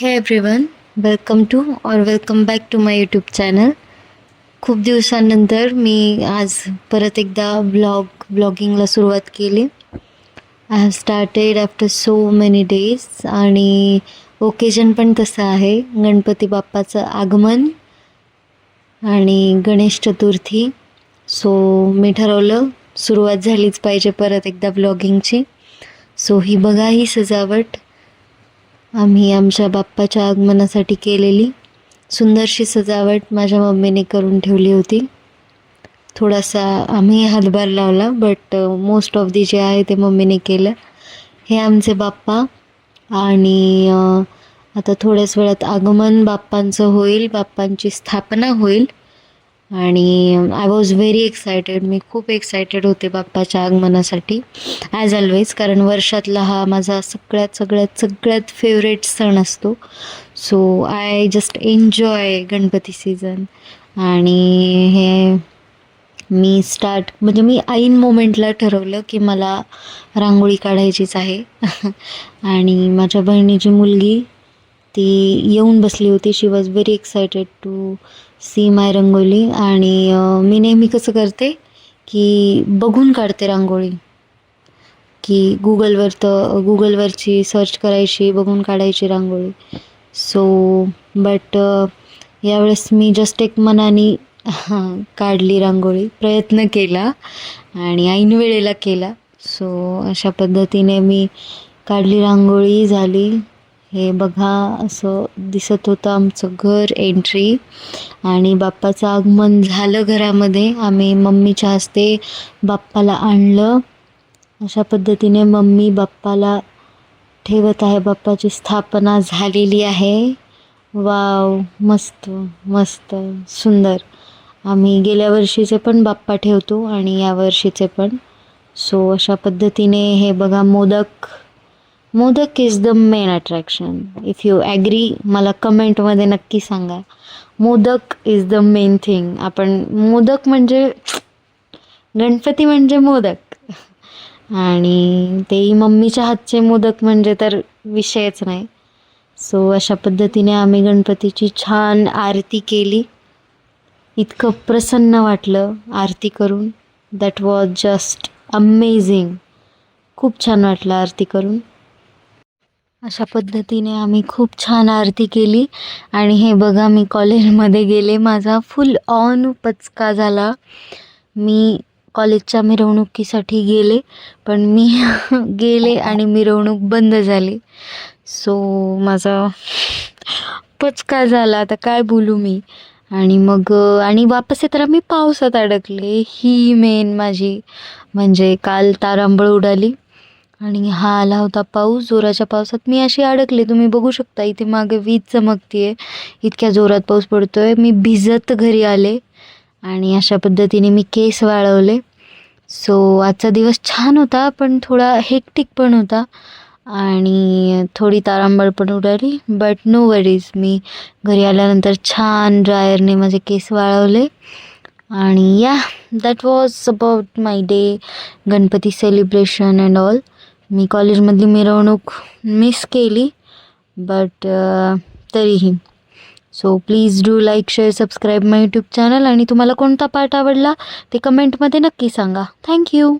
हे everyone welcome to और welcome back to my YouTube channel खूप दिवसांनंतर मी आज परत एकदा ब्लॉग ब्लॉगिंगला सुरुवात केली. I have started after so many days आणि ओकेजन पण तसं आहे. गणपती बाप्पाचं आगमन आणि गणेश चतुर्थी. सो मी ठरवलं सुरुवात झालीच पाहिजे परत एकदा ब्लॉगिंगची सो ही बघा ही सजावट. आम्ही आमच्या बाप्पाच्या आगमनासाठी केलेली सुंदरशी सजावट माझ्या मम्मीने करून ठेवली होती. थोडासा आम्ही हातभार लावला बट मोस्ट ऑफ दी जे आहे ते मम्मीने केलं. हे आमचे बाप्पा आणि uh, आता थोड्याच वेळात आगमन बाप्पांचं होईल बाप्पांची स्थापना होईल. आणि आय वॉज व्हेरी एक्सायटेड मी खूप एक्सायटेड होते बाप्पाच्या आगमनासाठी ॲज ऑलवेज कारण वर्षातला हा माझा सगळ्यात सगळ्यात सगळ्यात फेवरेट सण असतो. So I just enjoy Ganpati season आणि हे मी स्टार्ट म्हणजे मी ऐन मोमेंटला ठरवलं की मला रांगोळी काढायचीच आहे. आणि माझ्या बहिणीची मुलगी ती येऊन बसली होती. She was very excited to see my rangoli आणि मी नेहमी कसं करते की बघून काढते रांगोळी. की गुगलवर तर गुगलवरची सर्च करायची बघून काढायची रांगोळी. सो बट यावेळेस मी जस्ट एक मनाने काढली रांगोळी प्रयत्न केला आणि ऐन वेळेला केला. सो अशा पद्धतीने मी काढली रांगोळी झाली. हे बघा असं दिसत होतं आमचं घर एंट्री आणि बाप्पाचं आगमन झालं घरामध्ये. आम्ही मम्मीच्या हस्ते बाप्पाला आणलं. अशा पद्धतीने मम्मी बाप्पाला ठेवत आहे. बाप्पाची स्थापना झालेली आहे. वाव मस्त मस्त सुंदर. आम्ही गेल्या वर्षीचे पण बाप्पा ठेवतो आणि या वर्षीचे पण. सो अशा पद्धतीने हे बघा modak modak is the main attraction if you agree मला कमेंटमध्ये नक्की सांगा. Modak is the main thing आपण मोदक म्हणजे गणपती म्हणजे मोदक. आणि तेही मम्मीच्या हातचे मोदक म्हणजे तर विषयच नाही. सो अशा पद्धतीने आम्ही गणपतीची छान आरती केली. इतकं प्रसन्न वाटलं आरती करून. दॅट वॉज जस्ट अमेझिंग खूप छान वाटलं आरती करून. अशा पद्धतीने आम्ही खूप छान आरती केली. आणि हे बघा मी कॉलेजमध्ये गेले. माझा फुल ऑन पचका झाला. मी कॉलेजच्या मिरवणुकीसाठी गेले पण मी गेले आणि मिरवणूक बंद झाली. सो माझा पचका झाला. आता काय बोलू मी? आणि मग आणि वापस येताना मी पावसात अडकले. ही मेन माझी म्हणजे काल तारांबळ उडाली. आणि हा आला होता पाऊस जोराच्या पावसात. मी अशी अडकले तुम्ही बघू शकता इथे मागे वीज चमकतीये. इतक्या जोरात पाऊस पडतोय. मी भिजत घरी आले आणि अशा पद्धतीने मी केस वाळवले. सो आजचा दिवस छान होता पण थोडा हेक्टिक पण होता आणि थोडी तारांबळ पण उडाली. बट नो वरीज मी घरी आल्यानंतर छान ड्रायरने माझे केस वाळवले. आणि या that was about my day Ganpati celebration and all मी कॉलेजमधली मिरवणूक मिस केली बट uh, तरीही. So please do like share subscribe my YouTube channel आणि तुम्हाला कोणता पार्ट आवडला ते कमेंटमध्ये नक्की सांगा. थँक्यू